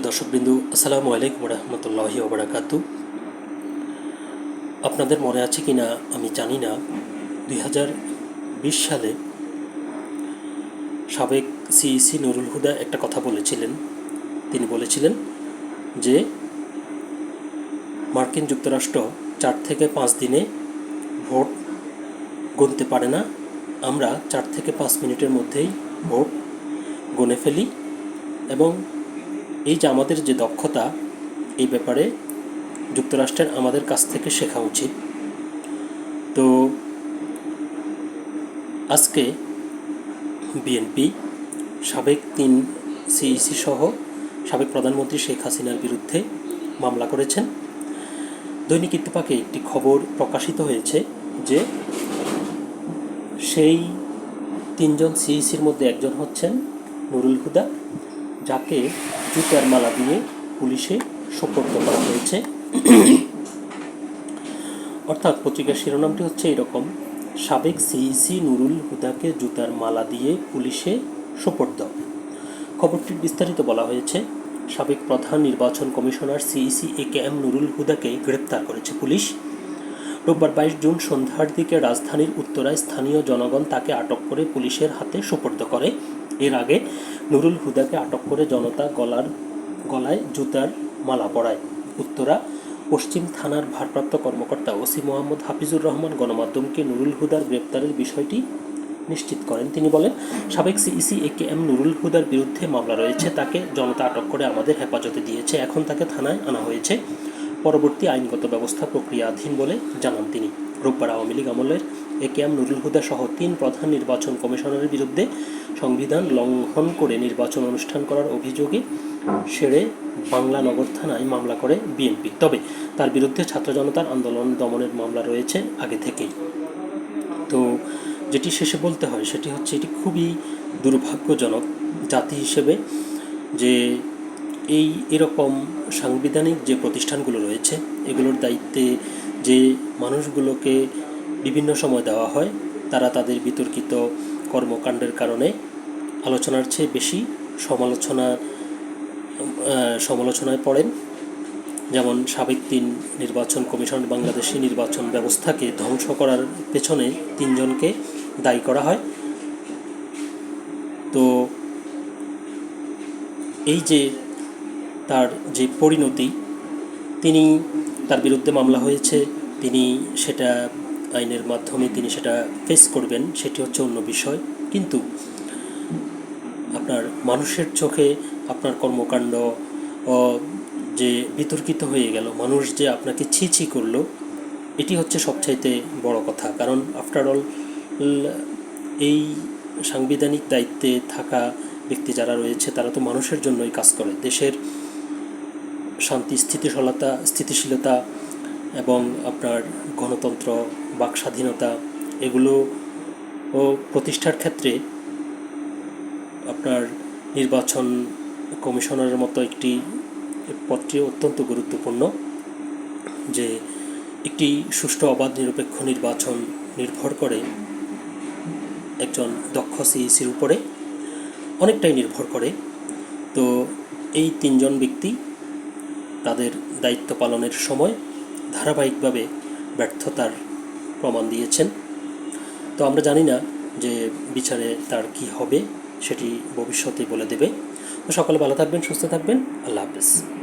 দর্শকবৃন্দু, আসসালামু আলাইকুম রহমতুল্লাহি ওবরাকাতু আপনাদের মনে আছে কি না আমি জানি না। দুই হাজার বিশ সালে সাবেক সিইসি নুরুল হুদা একটা কথা বলেছিলেন। তিনি বলেছিলেন যে, মার্কিন যুক্তরাষ্ট্র চার থেকে পাঁচ দিনে ভোট গুনতে পারে না। আমরা চার থেকে পাঁচ মিনিটের মধ্যেই ভোট গুনে ফেলি এবং এই যে আমাদের যে দক্ষতা, এই ব্যাপারে যুক্তরাষ্ট্রের আমাদের কাছ থেকে শেখা উচিত। তো আজকে বিএনপি, সাবেক তিন সিইসি সহ সাবেক প্রধানমন্ত্রী শেখ হাসিনার বিরুদ্ধে মামলা করেছেন। দৈনিক ইত্তেফাকে একটি খবর প্রকাশিত হয়েছে যে সেই তিনজন সিইসির মধ্যে একজন হচ্ছেন নুরুল হুদা, যাকে জুতার মালা দিয়ে পুলিশে সোপর্দ করা হয়েছে। অর্থাৎ পত্রিকার শিরোনামটি হচ্ছে এরকম। সাবেক সিইসি নুরুল হুদাকে জুতার মালা দিয়ে পুলিশে সোপর্দ। খবরটির বিস্তারিত বলা হয়েছে, সাবেক প্রধান নির্বাচন commissioner CEC A K M Nurul হুদাকে গ্রেপ্তার করেছে পুলিশ। রোববার বাইশ জুন সন্ধ্যার দিকে রাজধানীর উত্তরায় স্থানীয় জনগণ তাকে আটক করে পুলিশের হাতে সোপর্দ করে। এর আগে নুরুল হুদাকে আটক করে জনতা গলার গলায় জুতার মালা পরায়। উত্তরা পশ্চিম থানার ভারপ্রাপ্ত কর্মকর্তা ওসি মোহাম্মদ হাফিজুর রহমান গণমাধ্যমকে নুরুল হুদার গ্রেপ্তারের বিষয়টি নিশ্চিত করেন। তিনি বলেন, সাবেক CEC A K M Nurul হুদার বিরুদ্ধে মামলা রয়েছে, তাকে জনতা আটক করে আমাদের হেফাজতে দিয়েছে, এখন তাকে থানায় আনা হয়েছে। পরবর্তী আইনগত ব্যবস্থা প্রক্রিয়াধীন বলে জানান তিনি। রোববার আওয়ামী লীগ আমলের এ কে এম নুরুল হুদা সহ তিন প্রধান নির্বাচন কমিশনারের বিরুদ্ধে সংবিধান লঙ্ঘন করে নির্বাচন অনুষ্ঠান করার অভিযোগে সেরে বাংলা নগর থানায় মামলা করে বিএনপি। তবে তার বিরুদ্ধে ছাত্র জনতার আন্দোলন দমনের মামলা রয়েছে আগে থেকেই। তো যেটি শেষে বলতে হয় সেটি হচ্ছে এটি খুবই দুর্ভাগ্যজনক জাতি হিসেবে যে এই এরকম সাংবিধানিক যে প্রতিষ্ঠানগুলো রয়েছে, এগুলোর দায়িত্বে যে মানুষগুলোকে বিভিন্ন সময় দেওয়া হয়। তারা তাদের বিতর্কিত কর্মকাণ্ডের কারণে আলোচনার চেয়ে বেশি সমালোচনা সমালোচনায় পড়েন। যেমন সাবেক তিন নির্বাচন কমিশন বাংলাদেশি নির্বাচন ব্যবস্থাকে ধ্বংস করার পেছনে তিনজনকে দায়ী করা হয়। তো এই যে তার যে পরিণতি, তিনি তার বিরুদ্ধে মামলা হয়েছে, তিনি সেটা আইনের মাধ্যমে তিনি সেটা ফেস করবেন, সেটি হচ্ছে অন্য বিষয়। কিন্তু আপনার মানুষের চোখে আপনার কর্মকাণ্ড যে বিতর্কিত হয়ে গেল, মানুষ যে আপনাকে ছি ছি করল, এটি হচ্ছে সবচাইতে বড় কথা। কারণ আফটার অল এই সাংবিধানিক দায়িত্বে থাকা ব্যক্তি যারা রয়েছে, তারা তো মানুষের জন্যই কাজ করে। দেশের শান্তি, স্থিতিশীলতা স্থিতিশীলতা এবং আপনার গণতন্ত্র বাক স্বাধীনতা এগুলো ও প্রতিষ্ঠার ক্ষেত্রে আপনার নির্বাচন কমিশনারের মতো একটি পদটি অত্যন্ত গুরুত্বপূর্ণ যে একটি সুষ্ঠু, অবাধ, নিরপেক্ষ নির্বাচন নির্ভর করে একজন দক্ষ সিইসির উপরে, অনেকটাই নির্ভর করে। তো এই তিনজন ব্যক্তি তাদের দায়িত্ব পালনের সময় ধারাবাহিকভাবে ব্যর্থতার প্রমাণ দিয়েছেন। তো আমরা জানি না যে বিচারে তার কি হবে, সেটি ভবিষ্যতে বলে দেবে। তো সকলে ভালো থাকবেন, সুস্থ থাকবেন। আল্লাহ হাফেজ।